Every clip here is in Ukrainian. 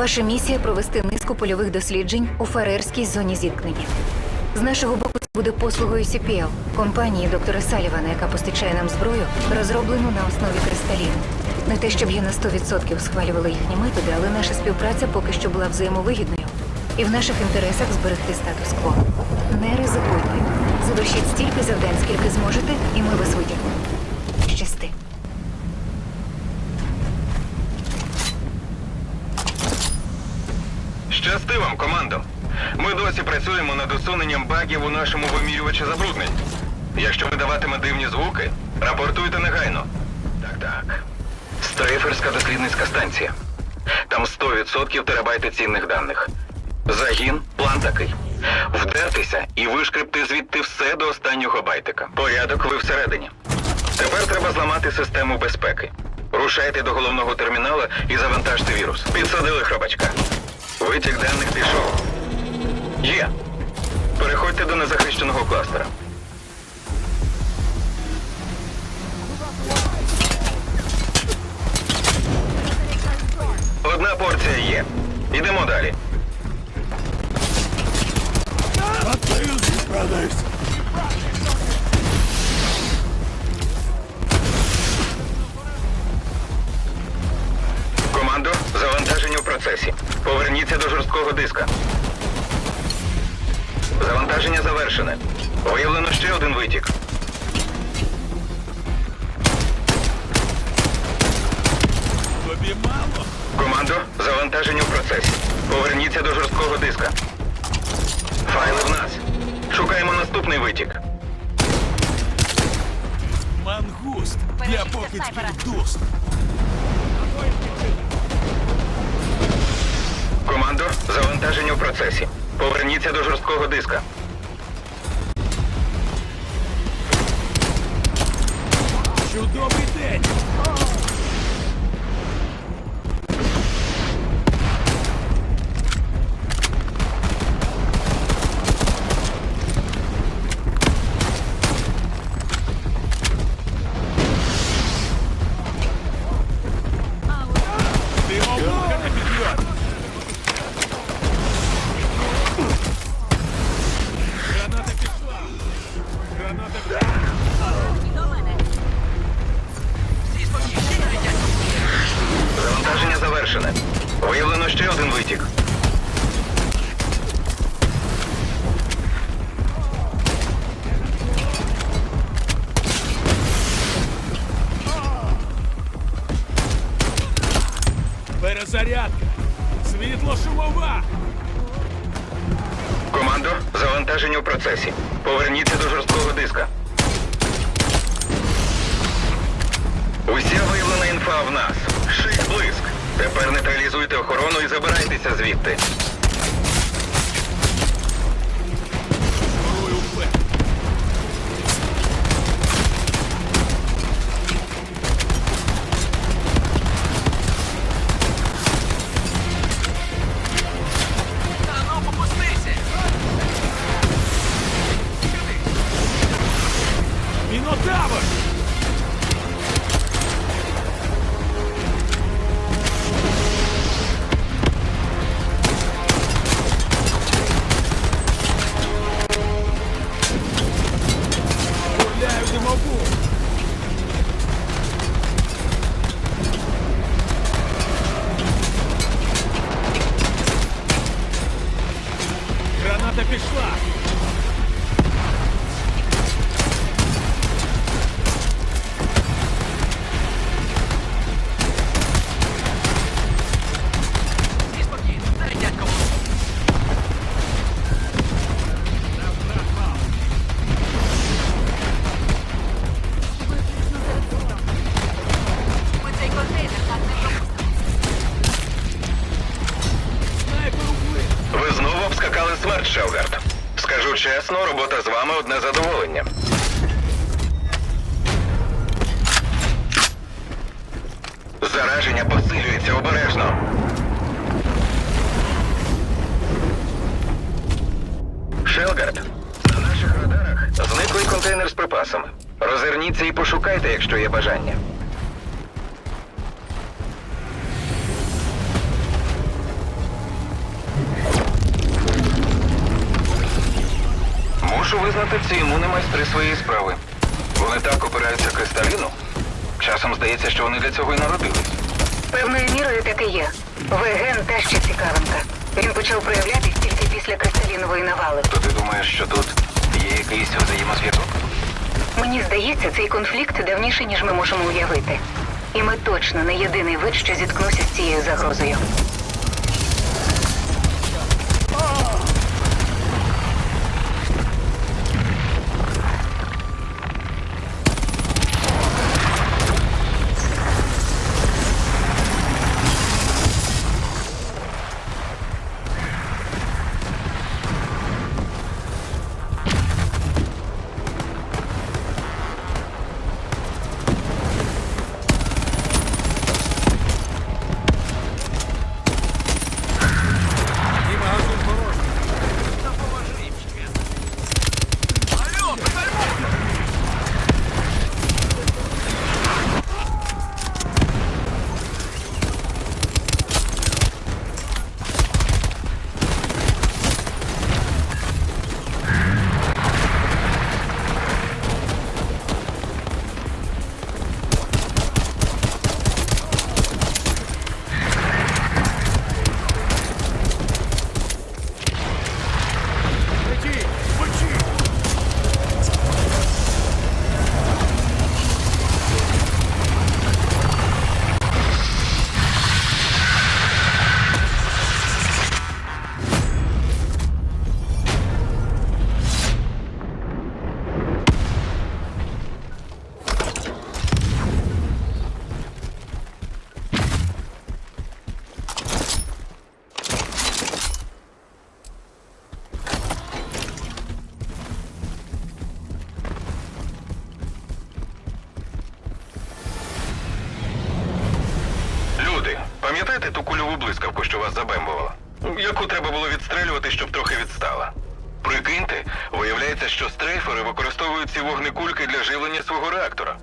Ваша місія провести низку польових досліджень у Фарерській зоні зіткнення. З нашого боку це буде послугою CPL, компанії доктора Салівана, яка постачає нам зброю, розроблену на основі кристаліну. Не те, щоб я на 100% схвалювала їхні методи, але наша співпраця поки що була взаємовигідною. І в наших інтересах зберегти статус-кво. Не ризикуйте. Завершіть стільки завдань, скільки зможете, і ми вас витягнемо. Щасти. Щасти вам, командо. Ми досі працюємо над усуненням багів у нашому вимірювачі забруднень. Якщо видаватиме дивні звуки, рапортуйте негайно. Так, так. Стрейферська дослідницька станція. Там 100% терабайти цінних даних. Загін, план такий. Вдертися і вишкребти звідти все до останнього байтика. Порядок ви всередині. Тепер треба зламати систему безпеки. Рушайте до головного термінала і завантажте вірус. Підсадили хробачка. Витік даних пішов. Є. Переходьте до незахищеного кластера. Одна порція є. Ідемо далі. Командо, завантаження в процесі. Поверніться до жорсткого диска. Завантаження завершене. Виявлено ще один витік. Чудовий день. Ти овуха на підйом. Граната пішла. Граната пішла. завершене. Виявлено ще один витік. Перезарядка. Світло шумова. Командо, завантаження в процесі. Поверніться до жорсткого Тепер нейтралізуйте охорону і забирайтеся звідти. Мінотавр! Скажу чесно, робота з вами одне задоволення. Зараження посилюється обережно. Шелгард, на наших радарах зниклий контейнер з припасами. Розверніться і пошукайте, якщо є бажання. Мушу визнати, ці імуни майстри своєї справи. Вони так опираються кристаліну. Часом здається, що вони для цього і народились. Певною мірою так і є. Веген та ще цікавинка. Він почав проявлятись тільки після кристалінової навали. То ти думаєш, що тут є якийсь взаємозв'язок? Мені здається, цей конфлікт давніший, ніж ми можемо уявити. І ми точно не єдиний вид, що зіткнувся з цією загрозою. Блискавку, що вас забембувала? Яку треба було відстрелювати, щоб трохи відстала? Прикиньте, виявляється, що стрейфери використовують ці вогнекульки для живлення свого реактора.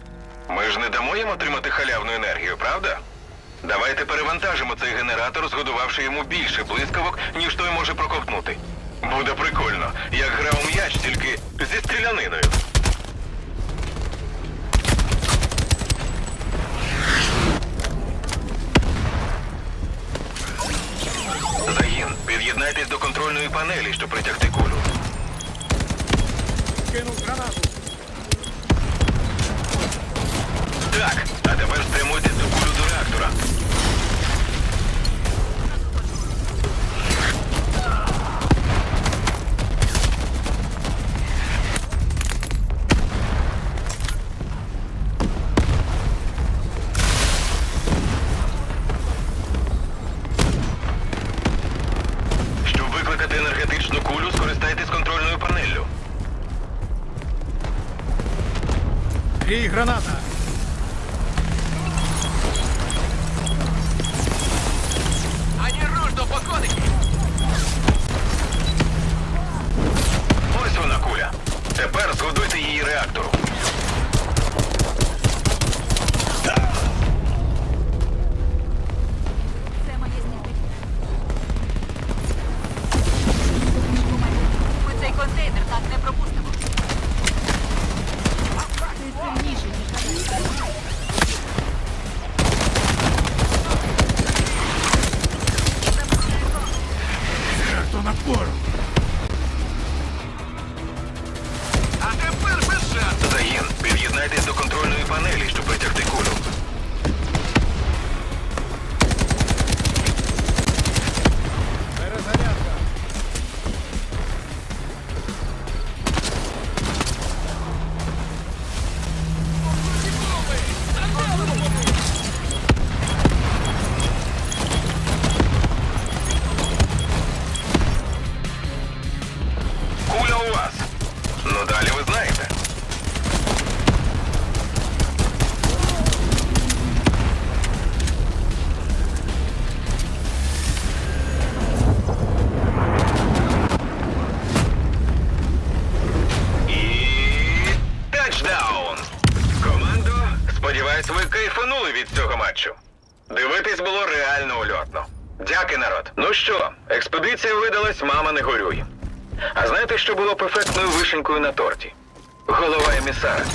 Ми ж не дамо їм отримати халявну енергію, правда? Давайте перевантажимо цей генератор, згодувавши йому більше блискавок, ніж той може проковтнути. Буде прикольно, як гра у м'яч, тільки зі стріляниною. Загін, до контрольної панелі, щоб притягти кулю. Кинув гранату. Так, а тепер спрямуйте цю кулю до реактора. Кайфанули від цього матчу. Дивитись було реально ульотно. Дяки, народ. Ну що, експедиція видалась, мама не горюй. А знаєте, що було перфектною вишенькою на торті? Голова емісара.